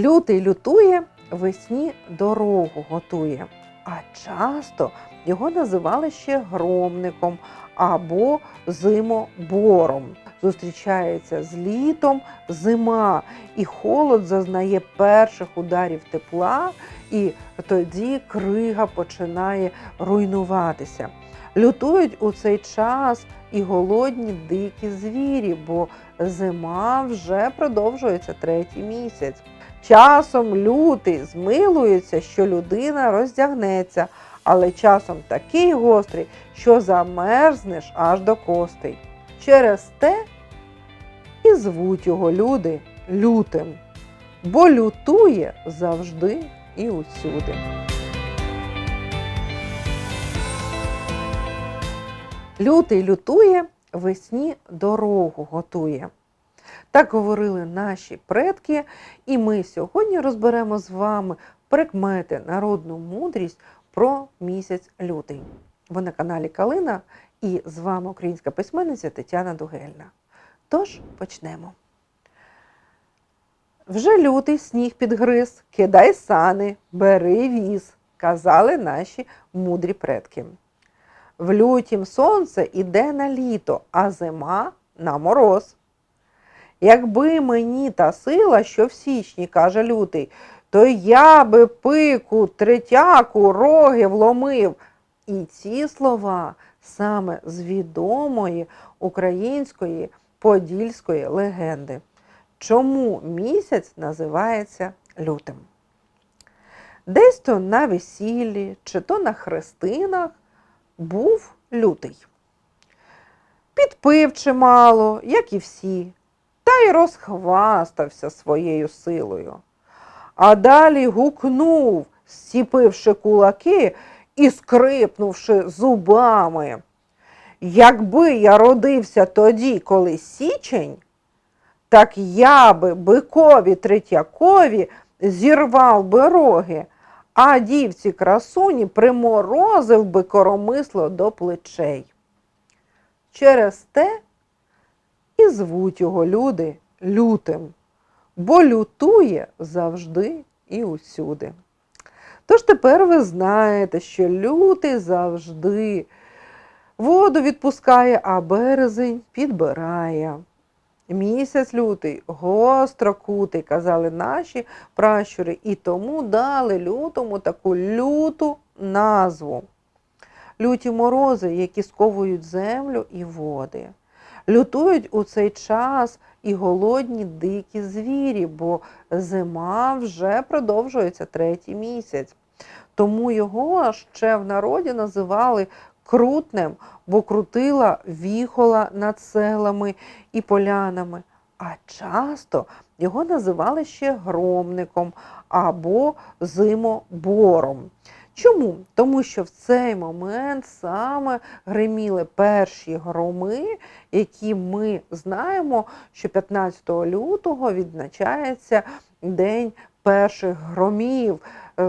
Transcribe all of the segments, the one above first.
Лютий лютує, весні дорогу готує, а часто його називали ще громником або зимобором. Зустрічається з літом зима, і холод зазнає перших ударів тепла, і тоді крига починає руйнуватися. Лютують у цей час і голодні дикі звірі, бо зима вже продовжується третій місяць. Часом лютий змилується, що людина роздягнеться, але часом такий гострий, що замерзнеш аж до костей. Через те і звуть його люди лютим, бо лютує завжди і усюди. Лютий лютує, весні дорогу готує. Так говорили наші предки, і ми сьогодні розберемо з вами прикмети народну мудрість про місяць лютий. Ви на каналі Калина і з вами українська письменниця Тетяна Дугельна. Тож почнемо. Вже лютий сніг підгриз, кидай сани, бери віз, казали наші мудрі предки. В лютім сонце іде на літо, а зима на мороз. Якби мені та сила, що в січні, каже лютий, то я би пику, третяку, роги вломив. І ці слова саме з відомої української подільської легенди. Чому місяць називається лютим? Десь то на весіллі чи то на хрестинах був лютий. Підпив чимало, як і всі, й розхвастався своєю силою. А далі гукнув, стіпивши кулаки і скрипнувши зубами. Якби я родився тоді, коли січень, так я би бикові третякові зірвав би роги, а дівці красуні приморозив би коромисло до плечей. Через те і звуть його люди лютим, бо лютує завжди і усюди. Тож тепер ви знаєте, що лютий завжди воду відпускає, а березень підбирає. Місяць лютий гостро кутий, казали наші пращури, і тому дали лютому таку люту назву. Люті морози, які сковують землю і води. Лютують у цей час і голодні дикі звірі, бо зима вже продовжується третій місяць. Тому його ще в народі називали крутнем, бо крутила віхола над селами і полянами. А часто його називали ще громником або зимобором. Чому? Тому що в цей момент саме гриміли перші громи, які ми знаємо, що 15 лютого відзначається День перших громів.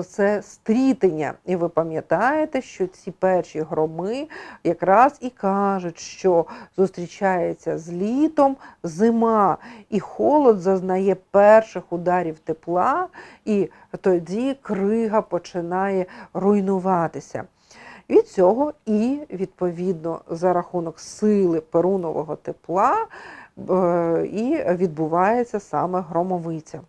Це стрітення. І ви пам'ятаєте, що ці перші громи якраз і кажуть, що зустрічається з літом зима, і холод зазнає перших ударів тепла, і тоді крига починає руйнуватися. Від цього і, відповідно, за рахунок сили перунового тепла е, і відбувається саме громовиця.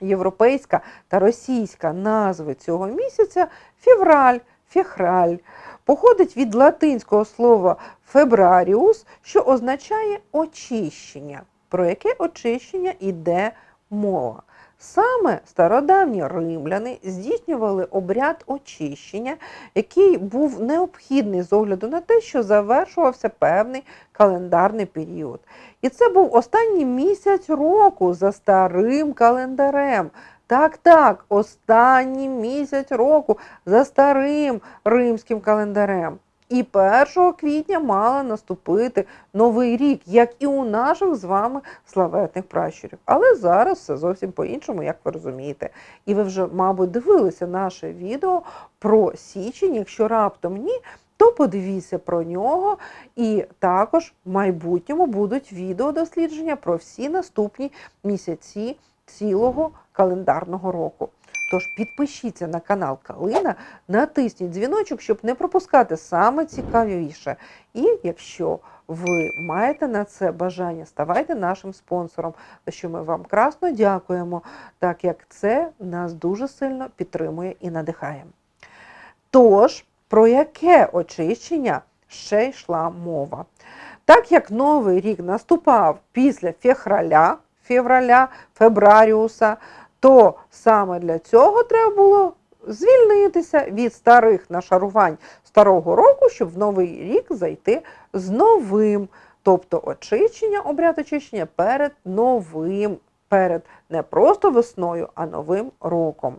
Європейська та російська назви цього місяця февраль, фехраль, походить від латинського слова фебраріус, що означає очищення, про яке очищення йде мова. Саме стародавні римляни здійснювали обряд очищення, який був необхідний з огляду на те, що завершувався певний календарний період. І це був останній місяць року за старим календарем. Так, так, останній місяць року за старим римським календарем. І 1 квітня мала наступити новий рік, як і у наших з вами славетних пращурів. Але зараз все зовсім по-іншому, як ви розумієте. І ви вже, мабуть, дивилися наше відео про січень. Якщо раптом ні, то подивіться про нього. І також в майбутньому будуть відеодослідження про всі наступні місяці цілого календарного року. Тож підпишіться на канал Калина, натисніть дзвіночок, щоб не пропускати саме цікавіше. І якщо ви маєте на це бажання, ставайте нашим спонсором, за що ми вам красно дякуємо, так як це нас дуже сильно підтримує і надихає. Тож, про яке очищення ще йшла мова? Так як новий рік наступав після февраля, февраля, фебраріуса, то саме для цього треба було звільнитися від старих нашарувань старого року, щоб в новий рік зайти з новим. Тобто очищення, обряд очищення перед новим, перед не просто весною, а новим роком.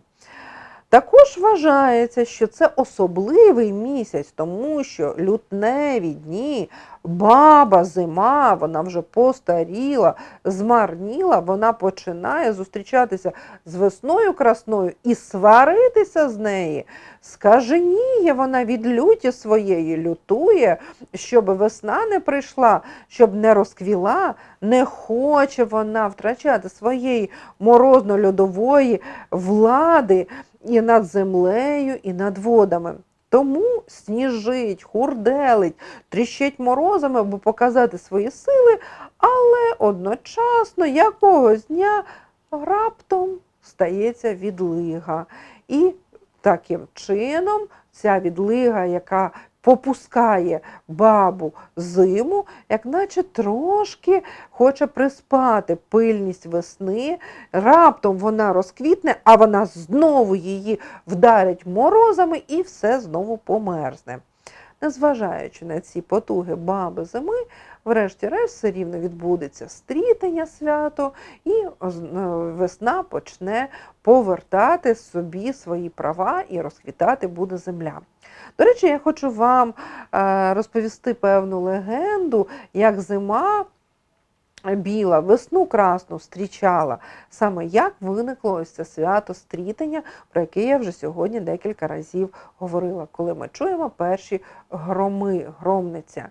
Також вважається, що це особливий місяць, тому що лютневі дні, баба зима, вона вже постаріла, змарніла, вона починає зустрічатися з весною красною і сваритися з неї. Скаженіє вона від люті своєї, лютує, щоб весна не прийшла, щоб не розквіла, не хоче вона втрачати своєї морозно-льодової влади і над землею, і над водами. Тому сніжить, хурделить, тріщить морозами, аби показати свої сили, але одночасно якогось дня раптом стається відлига. І таким чином ця відлига, яка попускає бабу зиму, як наче трошки хоче приспати пильність весни, раптом вона розквітне, а вона знову її вдарить морозами і все знову померзне. Незважаючи на ці потуги баби зими, врешті-решт все рівно відбудеться стрітення свято, і оз- е, весна почне повертати собі свої права і розквітати буде земля. До речі, я хочу вам е, розповісти певну легенду, як зима біла весну красну зустрічала, саме як виникло ось це свято стрітення, про яке я вже сьогодні декілька разів говорила, коли ми чуємо перші громи, громниця.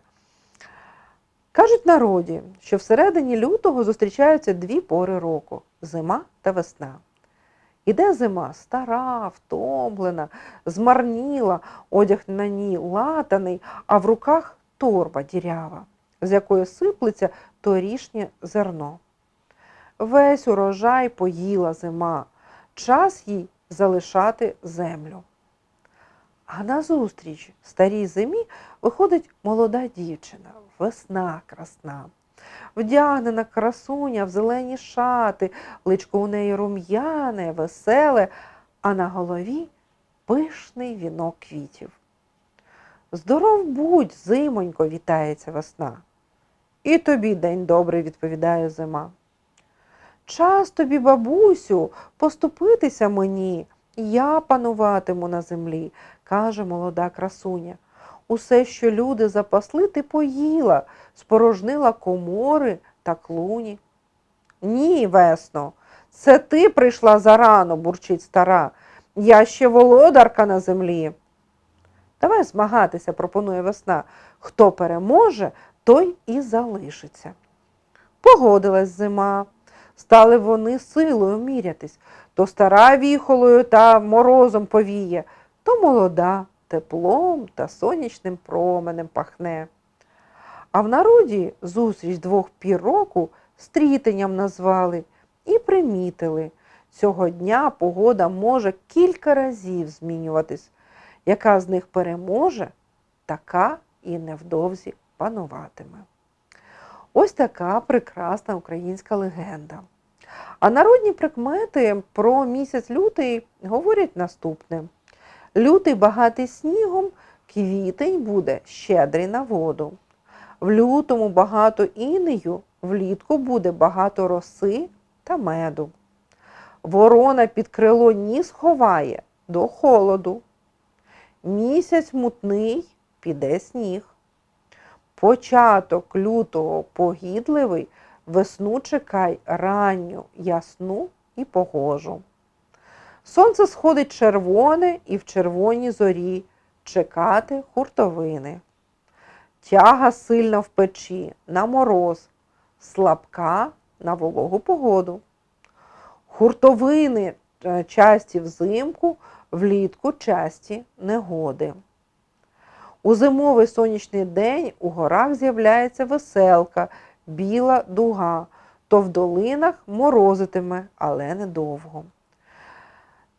Кажуть народі, що всередині лютого зустрічаються дві пори року зима та весна. Іде зима стара, втомлена, змарніла, одяг на ній латаний, а в руках торба дірява, з якої сиплеться торішнє зерно. Весь урожай поїла зима, час їй залишати землю. А назустріч старій зимі виходить молода дівчина, весна красна. Вдягнена красуня в зелені шати, личко у неї рум'яне, веселе, а на голові пишний вінок квітів. Здоров будь, зимонько, вітається весна. І тобі день добрий, відповідає зима. Час тобі, бабусю, поступитися мені, я пануватиму на землі, каже молода красуня. Усе, що люди запасли, ти поїла, спорожнила комори та клуні. Ні, весно, це ти прийшла зарано, бурчить стара. Я ще володарка на землі. Давай змагатися, пропонує весна. Хто переможе, той і залишиться. Погодилась зима. Стали вони силою мірятись. То стара віхолою та морозом повіє, то молода теплом та сонячним променем пахне. А в народі зустріч двох пір року стрітенням назвали і примітили. Цього дня погода може кілька разів змінюватись. Яка з них переможе, така і невдовзі пануватиме. Ось така прекрасна українська легенда. А народні прикмети про місяць лютий говорять наступне: лютий багатий снігом, квітень буде щедрий на воду. В лютому багато інею, влітку буде багато роси та меду. Ворона під крило ніс ховає до холоду. Місяць мутний піде сніг. Початок лютого погідливий, весну чекай ранню, ясну і погожу. Сонце сходить червоне і в червоній зорі чекати хуртовини. Тяга сильна в печі на мороз, слабка на вологу погоду. Хуртовини е, часті взимку, влітку часті негоди. У зимовий сонячний день у горах з'являється веселка, біла дуга, то в долинах морозитиме, але недовго.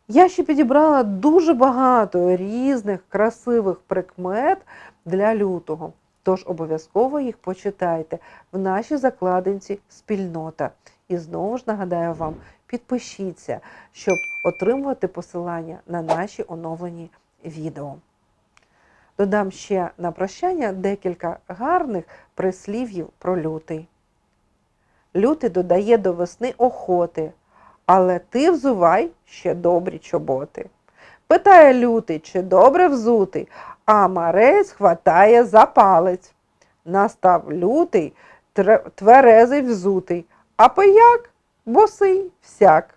Я ще підібрала дуже багато різних красивих прикмет для лютого. Тож обов'язково їх почитайте в нашій закладинці спільнота. І знову ж нагадаю вам, підпишіться, щоб отримувати посилання на наші оновлені відео. Додам ще на прощання декілька гарних прислів'їв про лютий. Лютий додає до весни охоти, але ти взувай ще добрі чоботи. Питає лютий, чи добре взутий, а марець хватає за палець. Настав лютий, тверезий взутий, а пияк босий всяк.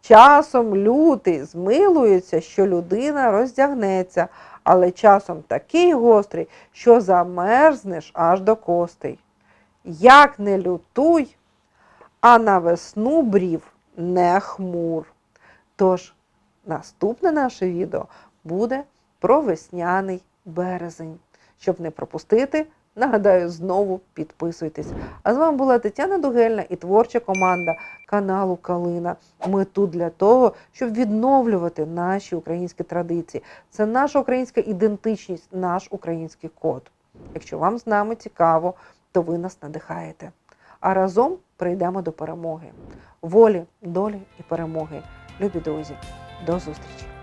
Часом лютий змилується, що людина роздягнеться, але часом такий гострий, що замерзнеш аж до костей. Як не лютуй, а на весну брів не хмур. Тож наступне наше відео буде про весняний березень. Щоб не пропустити, нагадаю, знову підписуйтесь. А з вами була Тетяна Дугельна і творча команда каналу Калина. Ми тут для того, щоб відновлювати наші українські традиції. Це наша українська ідентичність, наш український код. Якщо вам з нами цікаво, то ви нас надихаєте. А разом прийдемо до перемоги. Волі, долі і перемоги. Любі друзі, до зустрічі!